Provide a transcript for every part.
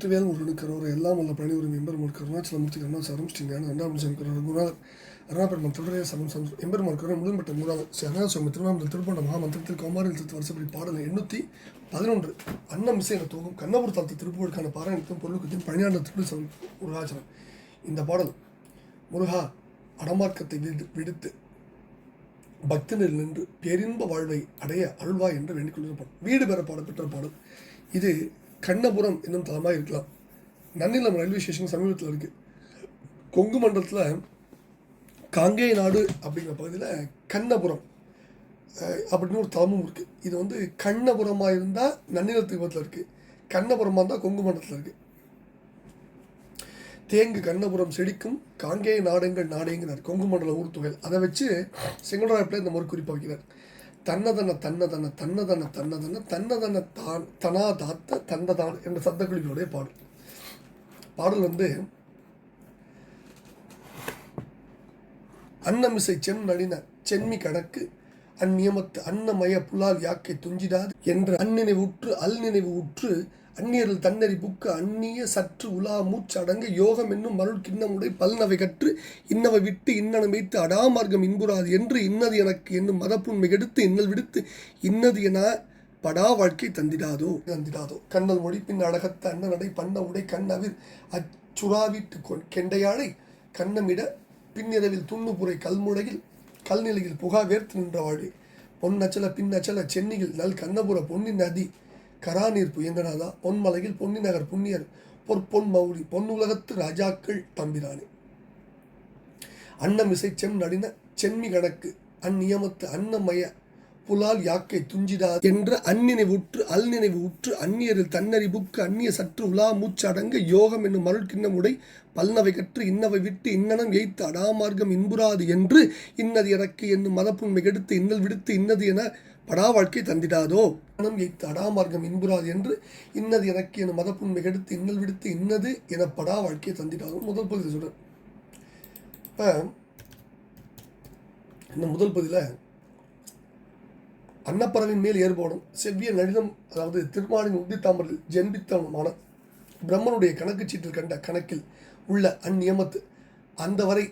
வெற்றிவேல் முருகனுக்கிறவர் எல்லாம் உள்ள பழனி உரிமை எம்பெருமாள் கருணாச்சலமூர்த்தி கருணாசாரம் ஸ்ரீ ஞான ரெண்டாம் சங்கரர் குருநாதர் அருணாபெருமன் தொடரைய சமம் சம் எம்பெருமாள் கருணை முதல்பட்ட மூலாவது ஸ்ரீ அருணாசுவாமி திருவண்ணாமலை திருப்பண்ட மகாமந்திரத்தில் கௌமாரில் திருத்து வருஷப்படி பாடல் எண்ணூற்றி பதினொன்று அன்னம் இசை என தோகும் கண்ணபுர தளத்து திருப்புகளுக்கான பாராயணத்தும் பொருளுக்கத்தையும் பழனியாண்ட திருப்பி முருகாச்சலம். இந்த பாடல் முருகா அடமார்க்கத்தை விடு விடுத்து பக்தனில் நின்று பேரின்ப வாழ்வை அடைய அருள்வா என்று வேண்டிக் கொள்கிற வீடு பெற பாடப்பெற்ற பாடல். இது கண்ணபுரம் என்னும் தலமாக இருக்கலாம். நன்னிலம் ரயில்வே ஸ்டேஷன் சமீபத்தில் இருக்குது கொங்கு மண்டலத்தில் காங்கேய நாடு அப்படிங்கிற பகுதியில் கண்ணபுரம் அப்படின்னு ஒரு தலமும் இருக்குது இது வந்து கண்ணபுரமாக இருந்தால் நன்னிலத்துக்கு பக்கத்தில் இருக்குது கண்ணபுரமாக இருந்தால் கொங்கு மண்டலத்தில் இருக்குது தேங்கு கண்ணபுரம் செடிக்கும் காங்கேய நாடுங்கள் நாடேங்கிறார் கொங்கு மண்டல ஊர்த்துகள் அதை வச்சு செங்கடராயப்பில் இந்த மாதிரி குறிப்பாக வைக்கிறார் தன்னதன தன்னதன தன்னதன தன்னதன தன்னதன தான் தனாதாத்த தன்னதான் என்ற சப்தக்குழிகளுடைய பாடல். பாடல் வந்து அன்னமிசை செம் நளின செம்மி கணக்கு அந்நியமத்து அன்னமய புலால் யாக்கை துஞ்சிடாது என்ற அந்நினைவு உற்று அல் நினைவு உற்று அந்நியரில் தன்னறி புக்கு அந்நிய சற்று உலா மூச்சடங்க யோகம் என்னும் மருள் கிண்ணமுடை பல்நவை கற்று இன்னவை விட்டு இன்னனம் வைத்து அடாமார்க்கம் இன்புறாது என்று இன்னது எனக்கு என்னும் மதப்புண்மை எடுத்து இன்னல் விடுத்து இன்னது என படா வாழ்க்கை தந்திடாதோ? தந்திடாதோ. கண்ணல் மொழி பின் அழகத்த அண்ணனடை பண்ண உடை கண்ணவிர் அச்சுறாவிட்டு கொ- கெண்டையாழை கண்ணமிட பின்னிரவில் துண்ணுபுரை கல்முடையில் கல்நிலையில் புகா வேர்த்து நின்ற வாழி பொன்னச்சல பின்னச்சல சென்னையில் நல் கண்ணபுர பொன்னின் நதி கராநீர் புயங்கனாதா பொன்மலையில் பொன்னி நகர் புண்ணியர் பொற்பொன் மௌலி பொன்னுலகத்து ராஜாக்கள் தம்பிரானே. அன்னமிசை செம் நடின செம்மி கணக்கு அந்நியமத்து அன்னமய புலால் யாக்கை துஞ்சிடா என்ற அந்நினைவு உற்று அல்நினைவு உற்று அந்நியரில் தன்னறி புக்கு அந்நிய சற்று உலா மூச்சடங்க யோகம் என்னும் மருள் கிண்ணமுடை பல்னவை கற்று இன்னவை விட்டு இன்னனம் எய்த்து அடாமார்க்கம் இன்புறாது என்று இன்னது எனக்கு என்னும் மதப்புண்மை கெடுத்து இன்னல் விடுத்து இன்னது என படா வாழ்க்கை தந்திடாதோ? மனம் எய்த்து அடாமார்க்கம் இன்புறாது என்று இன்னது எனக்கு என மதப்புண்மை கெடுத்து இன்னல் விடுத்து இன்னது என படா வாழ்க்கையை தந்திடாதோ? முதல் பகுதி சொல்கிறேன் இப்போ இந்த முதல் பகுதியில் அன்னப்பறவின் மேல் ஏற்படும் செவ்விய நளினம் அதாவது திருமாலின் உத்தித்தாமரில் ஜென்பித்தவனுமான பிரம்மனுடைய கணக்கு சீட்டில் கண்ட கணக்கில் உள்ள அந்நியமத்து அந்த வரை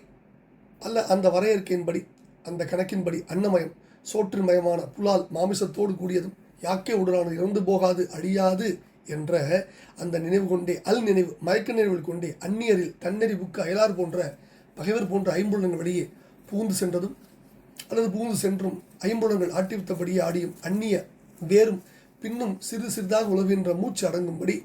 அல்ல அந்த வரையறுக்கையின்படி அந்த கணக்கின்படி அன்னமயம் சோற்றுமயமான புலால் மாமிசத்தோடு கூடியதும் யாக்கே உடலான இறந்து போகாது அழியாது என்ற அந்த நினைவு கொண்டே அல் நினைவு மயக்க நினைவில் கொண்டே அந்நியரில் தன்னெறி புக்கு அயலார் போன்ற பகைவர் போன்ற ஐம்புலன்கள் வழியே பூந்து சென்றதும் அல்லது பூந்து சென்றும் ஐம்புலங்கள் ஆட்டிவித்தபடியே ஆடியும் அந்நிய வேறும் பின்னும் சிறு சிறிதாக உழவுகின்ற மூச்சு அடங்கும்படி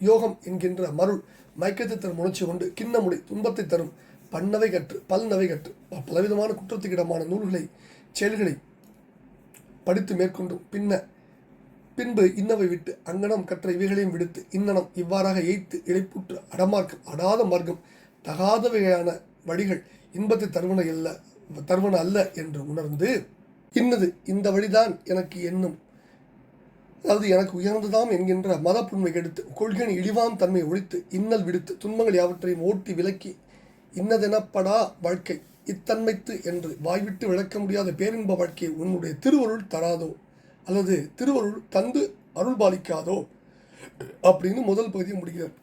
யோகம் என்கின்ற மருள் மயக்கத்தை தரும் உணர்ச்சி கொண்டு கிண்ணமுடி துன்பத்தை தரும் பன்னவை கற்று பல்நவை கற்று பலவிதமான குற்றத்துக்கிடமான நூல்களை செயல்களை படித்து மேற்கொண்டும். பின்ன பின்பு இன்னவை விட்டு அங்கனம் கற்ற இவைகளையும் விடுத்து இன்னனம் இவ்வாறாக எய்த்து இழைப்புற்று அடமார்க்கம் அடாத மார்க்கம் தகாதவையான வழிகள் இன்பத்தை தருவன அல்ல தருவன அல்ல என்று உணர்ந்து இன்னது இந்த வழிதான் எனக்கு என்னும் அதாவது எனக்கு உயர்ந்ததாம் என்கின்ற மதப்புண்மை கெடுத்து கொள்கையின் இழிவாம் தன்மை ஒழித்து இன்னல் விடுத்து துன்பங்கள் யாவற்றையும் ஓட்டி விலக்கி இன்னதெனப்படா வாழ்க்கை. இத்தன்மைத்து என்று வாய்விட்டு விளக்க முடியாத பேரின்ப வாழ்க்கையை உன்னுடைய திருவருள் தராதோ? அல்லது திருவருள் தந்து அருள் பாலிக்காதோ? அப்படின்னு முதல் பகுதியை முடிக்கிறார்.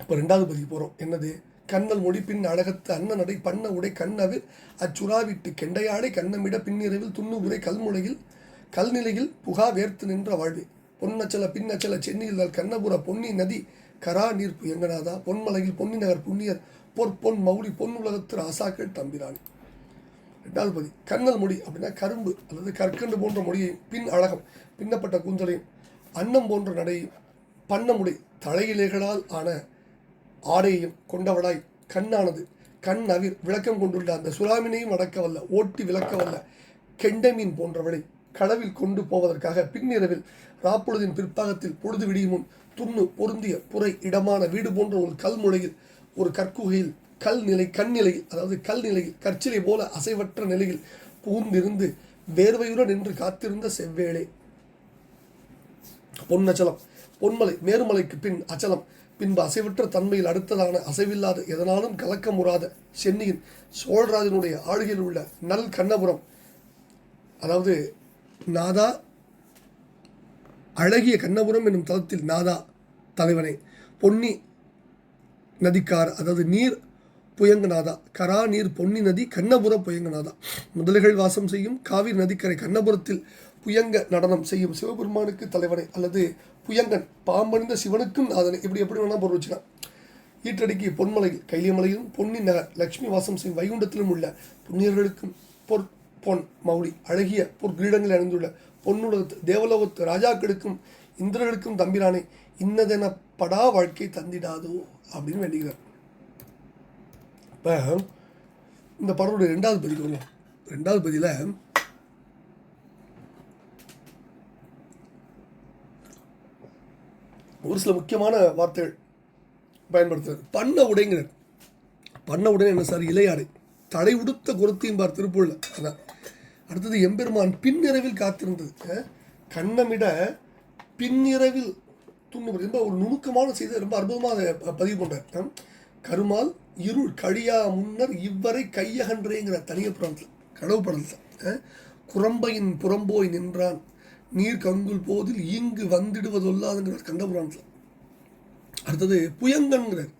இப்போ ரெண்டாவது பகுதிக்கு போகிறோம் என்னது? கண்ணல் மொழிப்பின் பின் அழகத்து அன்ன நடை பண்ண உடை கண்ணவில் அச்சுறாவிட்டு கெண்டையாடை கண்ணமிட பின்னிரவில் துண்ணு உரை கல்முளையில் கல்நிலையில் புகா வேர்த்து நின்ற வாழ்வு. பொன்னச்சல பின்னச்சல சென்னியில் கண்ணபுர பொன்னி நதி கரா நீர் புயங்கனாதா? பொன்மலையில் பொன்னி நகர் புண்ணியர் பொற்பொன் பொன் உலகத்து ராசாக்கள் தம்பிராணி ரெண்டாவது பதி கண்ணல் மொழி அப்படின்னா கரும்பு அல்லது கற்கண்டு போன்ற மொழியையும் பின் அழகம் பின்னப்பட்ட கூந்தலையும் அன்னம் போன்ற நடையும் பண்ணமுடி தலையிலைகளால் ஆன ஆடையையும் கொண்டவளாய் கண்ணானது. கண் அவிர் விளக்கம் கொண்டுள்ள அந்த சுறாமினையும் அடக்கவல்ல ஓட்டி விளக்கவல்ல கெண்டமீன் போன்றவளை களவில் கொண்டு போவதற்காக பின்னிரவில் ராப்பொழுதின் பிற்பாகத்தில் பொழுது விடியும் முன் துண்ணு பொருந்திய புரை இடமான வீடு போன்ற ஒரு கல்முளையில் ஒரு கற்குகையில் கல் நிலை கண்ணிலையில் அதாவது கல் நிலையில் கற்சிலை போல அசைவற்ற நிலையில் பூந்திருந்து வேர்வையுடன் நின்று காத்திருந்த செவ்வேளே. பொன்னச்சலம் பொன்மலை மேருமலைக்கு பின் அச்சலம் பின்பு அசைவற்ற தன்மையில் அடுத்ததான அசைவில்லாத எதனாலும் கலக்கமுறாத சென்னியின் சோழராஜனுடைய ஆளுகையில் உள்ள நல் கண்ணபுரம் அதாவது நாதா அழகிய கண்ணபுரம் என்னும் தலத்தில் நாதா தலைவனே. பொன்னி நதிக்கார் அதாவது நீர் புயங்கநாதா கரா நீர் பொன்னி நதி கண்ணபுர புயங்கநாதா முதலைகள் வாசம் செய்யும் காவிரி நதிக்கரை கண்ணபுரத்தில் புயங்க நடனம் செய்யும் சிவபெருமானுக்கு தலைவனை அல்லது புயங்கன் பாம்பணிந்த சிவனுக்கும் நாதனை. இப்படி எப்படி வேணால் பொருள் வச்சுக்கலாம். ஈற்றடிக்கு பொன்மலையில் கைலியமலையிலும் பொன்னி நகர் லட்சுமி வாசம் செய்யும் வைகுண்டத்திலும் உள்ள புண்ணியர்களுக்கும் பொற் பொன் மௌலி அழகிய பொற்கிரீடங்கள் அணிந்துள்ள பொன்னுலகத்து தேவலோகத்து ராஜாக்களுக்கும் இந்திரர்களுக்கும் தம்பிரானை இன்னதென படா வாழ்க்கை தந்திடாதோ அப்படின்னு வேண்டிக்கிறார். இப்போ இந்த படத்தோட ரெண்டாவது பதிக்கு வருவோம் ரெண்டாவது பதியில் ஒரு சில முக்கியமான வார்த்தைகள் பயன்படுத்துறது பண்ண உடைங்கிறார். பண்ண உடனே என்ன சார்? இலையாடை தடை உடுத்த குரத்தையும் பார் திருப்பூரில். அதான். அடுத்தது எம்பெருமான் பின்னிரவில் காத்திருந்தது. கண்ணமிட பின்னிரவில் துண்ணு ரொம்ப ஒரு நுணுக்கமான செய்தி ரொம்ப அற்புதமாக அதை பதிவு பண்ணுறார் கருமால் இருள் கழியா முன்னர் இவ்வரை கையகன்றேங்கிற தனிய புறத்தில் கடவு படத்தில் குரம்பையின் புறம்போய் நின்றான். நீர் கங்குல் போதில் இங்கு வந்திடுவதொல்லாதுங்கிறார் கண்டபுராணத்தில் அடுத்தது புயங்கன்கிறார்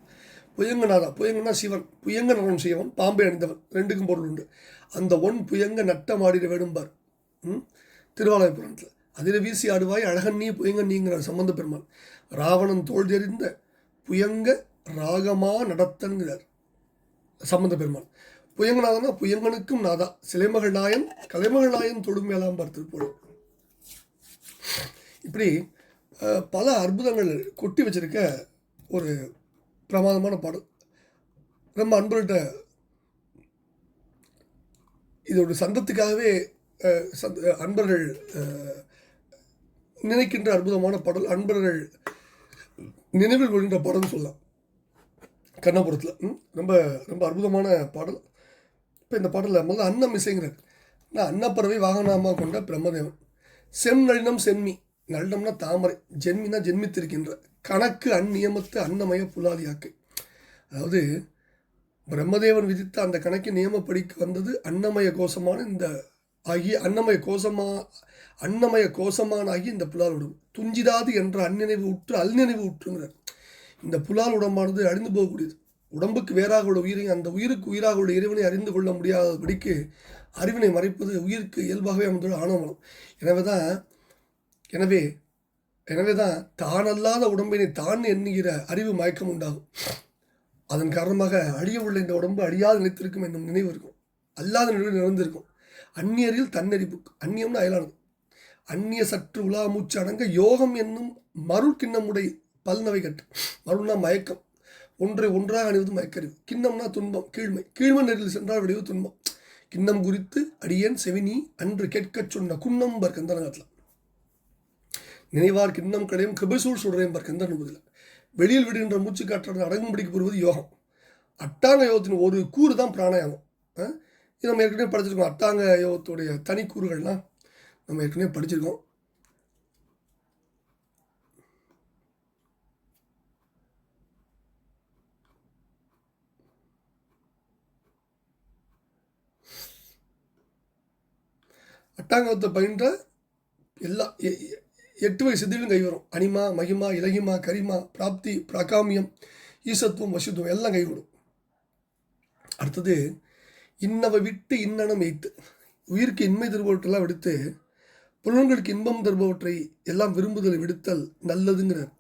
புயங்கனாரா? புயங்கனா சிவன் புயங்க நரம் சிவன் பாம்பை அணிந்தவன் ரெண்டுக்கும் பொருள் உண்டு. அந்த ஒன் புயங்க நட்டமாடிட வேடும்பார். ம் திருவாலய புராணத்தில். அதில் வீசி ஆடுவாய் அழகன் நீ புயங்கன் நீங்கிறார் சம்பந்த பெருமான். ராவணன் தோல் தெரிந்த புயங்க ராகமா நடத்தன்கிறார் சம்பந்த பெருமான். புயங்கநாதனா புயங்கனுக்கும் நாதா. சிலைமகள் நாயன் கலைமகள் நாயன் தொடும் மேலாம் பார்த்திருப்போம். இப்படி பல அற்புதங்கள் கொட்டி வச்சிருக்க ஒரு பிரமாதமான பாடல். ரொம்ப அன்பர்கிட்ட இதோட சந்தத்துக்காகவே சந்த அன்பர்கள் நினைக்கின்ற அற்புதமான பாடல் அன்பர்கள் நினைவில் கொள்கின்ற பாடல்னு சொல்லலாம். கண்ணபுரத்தில். ம், ரொம்ப ரொம்ப அற்புதமான பாடல். இப்போ இந்த பாடலில் முதல்ல அன்னம் இசைங்கிறார் நான் அன்னப்பறவை வாகனமாக கொண்ட பிரம்மதேவன். செம் நளினம் செம்மி. நளினம்னா தாமரை. ஜென்மினா ஜென்மித்திருக்கின்ற. கணக்கு அந்நியமத்து அன்னமய புலாதியாக்கு அதாவது பிரம்மதேவன் விதித்த அந்த கணக்கின் நியமப்படிக்கு வந்தது அன்னமய கோஷமான இந்த ஆகி அன்னமய கோஷமா அன்னமய கோஷமானாகி இந்த புலால் உடம்பு துஞ்சிடாது என்ற அந்நினைவு உற்று அல்நினைவு உற்றுங்கிறார். இந்த புலால் உடம்பானது அழிந்து போகக்கூடியது. உடம்புக்கு வேறாக உள்ள உயிரை அந்த உயிருக்கு உயிராக உள்ள இறைவனை அறிந்து கொள்ள முடியாதபடிக்கு அறிவினை மறைப்பது உயிருக்கு இயல்பாகவே அமைந்துள்ள ஆணவமலம் எனவே தான் எனவே எனவே தான் தானல்லாத உடம்பினை தான் எண்ணுகிற அறிவு மயக்கம் உண்டாகும். அதன் காரணமாக அழிய உள்ள இந்த உடம்பு அழியாது நினைத்திருக்கும் என்னும் நினைவு இருக்கும். அல்லாத நினைவு நிறைந்திருக்கும் அந்நியரில் தன்னறிவு அந்நியம்னு அயலானது. அந்நிய சற்று உலா மூச்சு அடங்க யோகம் என்னும் மருள் கிண்ணமுடை பல்நவை கட்டு. மருள்னா மயக்கம். ஒன்றை ஒன்றாக அணிவது மயக்கறிவு. கிண்ணம்னா துன்பம் கீழ்மை. கீழ்மை நெறியில் சென்றால் விளைவு துன்பம். கிண்ணம் குறித்து அடியேன் செவினி அன்று கேட்கச் சொன்ன குன்னம் பர் கந்தனகத்தில் நினைவார் கிண்ணம் கடையும் கிருபசூல் சொல்கிறேன் பர் கந்தன் வெளியில் விடுகின்ற மூச்சு காற்றானது அடங்கும்படிக்கு பெறுவது யோகம். அட்டாங்க யோகத்தின் ஒரு கூறு தான் பிராணாயாமம். ஆ? இது நம்ம ஏற்கனவே படிச்சிருக்கோம். அட்டாங்க யோகத்துடைய தனி கூறுகள்லாம் நம்ம ஏற்கனவே படிச்சிருக்கோம். அட்டாங்கத்தை பயின்ற எல்லா எ- எ- எட்டு வகை சித்திலும் கை வரும் அனிமா மகிமா இலகிமா கரிமா பிராப்தி பிராகாமியம் ஈசத்துவம் வசித்துவம் எல்லாம் கைவிடும் அடுத்தது இன்னவை விட்டு இன்னனம் எய்த்து. உயிருக்கு இன்மை தருபவற்றெல்லாம் விடுத்து புலன்களுக்கு இன்பம் தருபவற்றை எல்லாம் விரும்புதலை விடுத்தல் நல்லதுங்கிறார்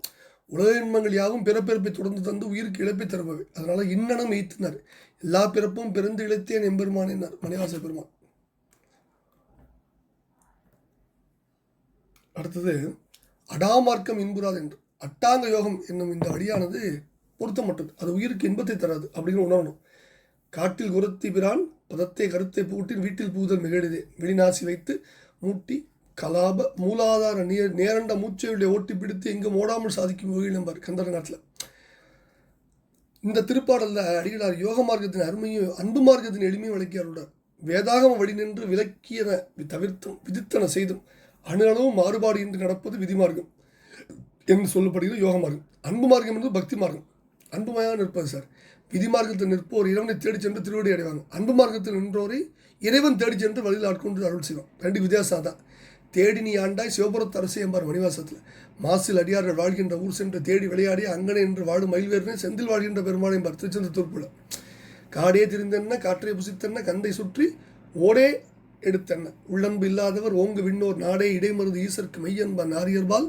உலக இன்பங்கள் யாவும் பிறப்பிறப்பை தொடர்ந்து தந்து உயிருக்கு இழப்பை தருபவை. அதனால் இன்னனம் எய்த்தினார். எல்லா பிறப்பும் பிறந்து இழைத்தேன் எம்பெருமானினார் மணிவாச பெருமான். அடுத்தது அடாமார்க்கம் இன்புறாது என்று. அட்டாங்க யோகம் என்னும் இந்த வழியானது பொருத்தமற்றது. அது உயிருக்கு இன்பத்தை தராது அப்படின்னு உணரணும் காட்டில் குரத்தி பிரான் பதத்தை கருத்தை பூட்டி வீட்டில் பூதல் மிகழுதே வெளிநாசி வைத்து மூட்டி கலாப மூலாதார நேர் நேரண்ட மூச்சையுடைய ஓட்டி பிடித்து எங்கும் ஓடாமல் சாதிக்கும் வகையில் கந்தர நாட்டில். இந்த திருப்பாடலில் அடிகளார் யோக மார்க்கத்தின் அருமையும் அன்பு மார்க்கத்தின் எளிமையும் விளக்கியாருள்ளார் வேதாகம வழி நின்று விளக்கியன தவிர்த்தும் விதித்தன செய்தும் அணு அளவும் மாறுபாடு என்று நடப்பது விதி மார்க்கம் என்று சொல்லப்படுகிறது யோக மார்க்கம். அன்பு மார்க்கம் என்பது பக்தி மார்க்கம். அன்புமயாக நிற்பது சார். விதி மார்க்கத்தில் நிற்போர் இறைவனை தேடி சென்று திருவடி அடைவாங்க. அன்பு மார்க்கத்தில் நின்றோரை இறைவன் தேடி சென்று வழியில் ஆட்கொண்டு அருள் செய்வோம் ரெண்டு வித்தியாசம் தான் தேடி நீ ஆண்டாய் சிவபுரத்து அரசு என்பார் மணிவாசத்தில் மாசில் அடியார்கள் வாழ்கின்ற ஊர் சென்று தேடி விளையாடி அங்கனை என்று வாழும் மயில்வேர்னே செந்தில் வாழ்கின்ற பெருமாளையும் என்பார் திருச்செந்த தூர்ப்புல. காடே திரிந்தென்ன காற்றே புசித்தென்ன கந்தை சுற்றி ஓடே எடுத்தென்ன. உள்ளன்பு இல்லாதவர் ஓங்கு விண்ணோர் நாடே இடைமருந்து ஈசற்கு மெய்யன்ப நாரியர்பால்.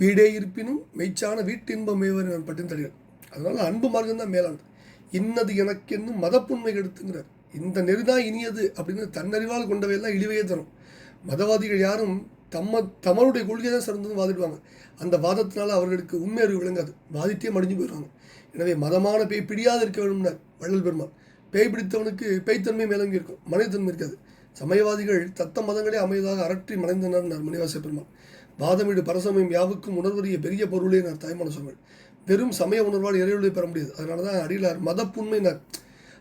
வீடே இருப்பினும் மெய்ச்சான வீட்டின்பம் மேவர் பட்டின் பட்டின் அதனால அன்பு மார்க்கம் தான் மேலானது. இன்னது எனக்கு என்னும் மதப்புண்மை எடுத்துங்கிறார் இந்த நெறிதான் இனியது அப்படின்னு தன்னறிவால் கொண்டவையெல்லாம் இழிவையே தரும். மதவாதிகள் யாரும் தம்ம தமருடைய கொள்கை தான் சிறந்ததுன்னு வாதிடுவாங்க. அந்த வாதத்தினால அவர்களுக்கு உண்மை அறிவு விளங்காது. வாதிட்டே மடிஞ்சு போயிடுவாங்க. எனவே மதமான பேய் பிடியாது இருக்க வேண்டும்னர் வள்ளல் பெருமாள். பேய் பிடித்தவனுக்கு பேய்த்தன்மை மேலங்கி இருக்கும். மனிதத்தன்மை இருக்காது. சமயவாதிகள் தத்த மதங்களே அமைதாக அரற்றி மறைந்தனர் மணிவாச பெருமாள். வாதமிடு பரசமயம் யாவுக்கும் உணர்வறிய பெரிய பொருளே நான் தாய்மான சொங்கள் வெறும் சமய உணர்வால் இறைவனை பெற முடியாது. அதனால தான் அடியிலார் மதப்புண்மையினர்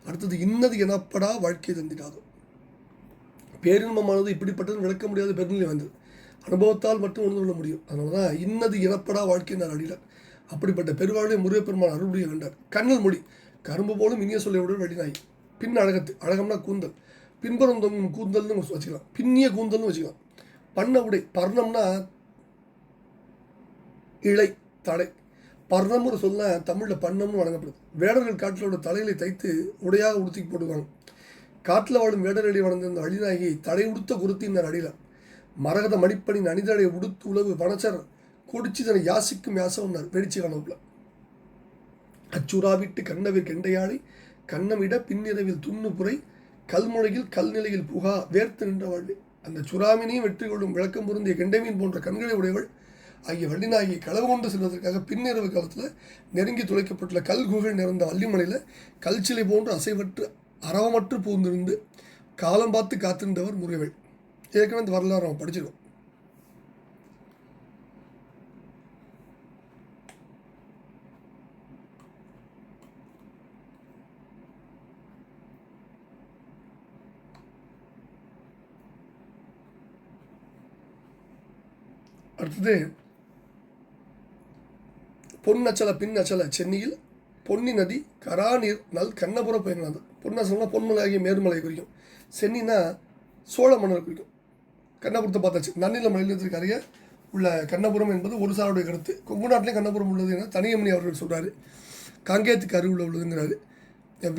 அடுத்தது இன்னது எனப்படா வாழ்க்கை தந்திடாது. பேரின்பமானது இப்படிப்பட்டது விளக்க முடியாத பெருநிலை வந்தது அனுபவத்தால் மட்டும் உணர்ந்து கொள்ள முடியும். அதனால தான் இன்னது எனப்படா வாழ்க்கை நான் அடியிலார் அப்படிப்பட்ட பெருவாழ்வை முருகப்பெருமான் அருள்புரிய வேண்டார் கண்ணல் மொழி கரும்பு போலும் இனிய சொல்லை விட பின் அழகத்து அழகம்னா கூந்தல். பின்புறம் தொங்கும் கூந்தல்னு வச்சுக்கலாம். பின்னிய கூந்தல்னு வச்சுக்கலாம். பண்ண உடை பர்ணம்னா இழை தடை பர்ணம்னு சொல்ல தமிழில் பண்ணம்னு வழங்கப்படுது. வேடர்கள் காட்டிலோட தலைகளை தைத்து உடையாக உடுத்தி போடுவாங்க. காட்டில் வாழும் வேடரடி வளர்ந்திருந்த அழிநாயகி தடை உடுத்த குருத்தினர் அடியில் மரகத மணிப்பணின் அணிதடை உடுத்து உழவு வனச்சர் குடிச்சு தன்னை யாசிக்கும் யாசம்னார் வெடிச்சு கனவுல அச்சுறாவிட்டு கண்ணவில் கெண்டையாளை கண்ணமிட பின்னிரவில் துண்ணு புரை கல்முனையில் கல்நிலையில் புகா வேர்த்து நின்ற அந்த சுறாமினையும் வெற்றி கொள்ளும் விளக்கம் பொருந்திய கெண்டைமீன் போன்ற கண்களை உடையவள் ஆகிய வள்ளினாகியை களவு கொண்டு செல்வதற்காக பின்னிரவு காலத்தில் நெருங்கி துளைக்கப்பட்டுள்ள கல் குகை நிறைந்த வள்ளிமலையில் கல்ச்சிலை போன்று அசைவற்று அறவமற்று பூந்திருந்து காலம் பார்த்து காத்திருந்தவர் முருகவேள் ஏற்கனவே இந்த வரலாறு அவன் படிச்சிருக்கோம். அடுத்தது பொன்னச்சல பின்னச்சல சென்னையில் பொன்னி நதி கராநீர் நல் கண்ணபுர பயனாது பொன்னசலம்னா பொன்மலையாகிய மேருமலை குறிக்கும். சென்னினா சோழ மன்னர் குறிக்கும். கண்ணபுரத்தை பார்த்தாச்சு. நன்னில மலையிலத்திற்கு அருகே உள்ள கண்ணபுரம் என்பது ஒரு சாருடைய கருத்து. கொங்கு நாட்டிலே கண்ணபுரம் உள்ளது என தனியமணி அவர்கள் சொல்கிறாரு காங்கேயத்துக்கு அருகில் உள்ளதுங்கிறாரு.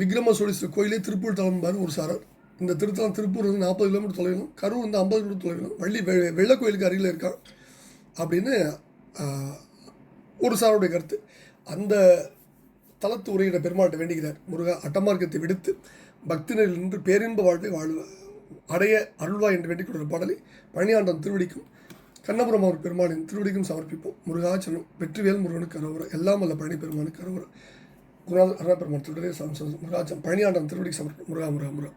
விக்ரம சோழீஸ்வரர் கோயிலே திருப்பூர் தலம்பார் ஒரு சாரர். இந்த திருத்தலம் திருப்பூர் வந்து நாற்பது கிலோமீட்டர் தொலைவிலும் கரூர் வந்து ஐம்பது கிலோமீட்டர் தொலைவிலும். வள்ளி வெ வெள்ள கோயிலுக்கு அருகில் இருக்கான். அப்படின்னு ஒரு சாருடைய கருத்து. அந்த தளத்து உரையிட பெருமாள்கிட்ட வேண்டுகிறார். முருகா அட்டமார்க்கத்தை விடுத்து பக்தினரில் நின்று பேரின்ப வாழ்வை வாழ்வ அடைய அருள்வா என்று வேண்டிக் கொள்கிற பாடலை பழனியாண்டம் திருவடிக்கும் கண்ணபுரம் அவர் பெருமாளின் திருவடிக்கும் சமர்ப்பிப்போம். முருகாச்சனம் வெற்றிவேல் முருகனுக்கு அரோவரம் எல்லாம் அல்ல பழனி பெருமானுக்கு அரோவரம் குருநாதர் அருணா பெருமான் திருவிடையே முருகாச்சலம் பழனியாண்டம் திருவடிக்கு சமர்ப்பம் முருகா முருகா முருகா.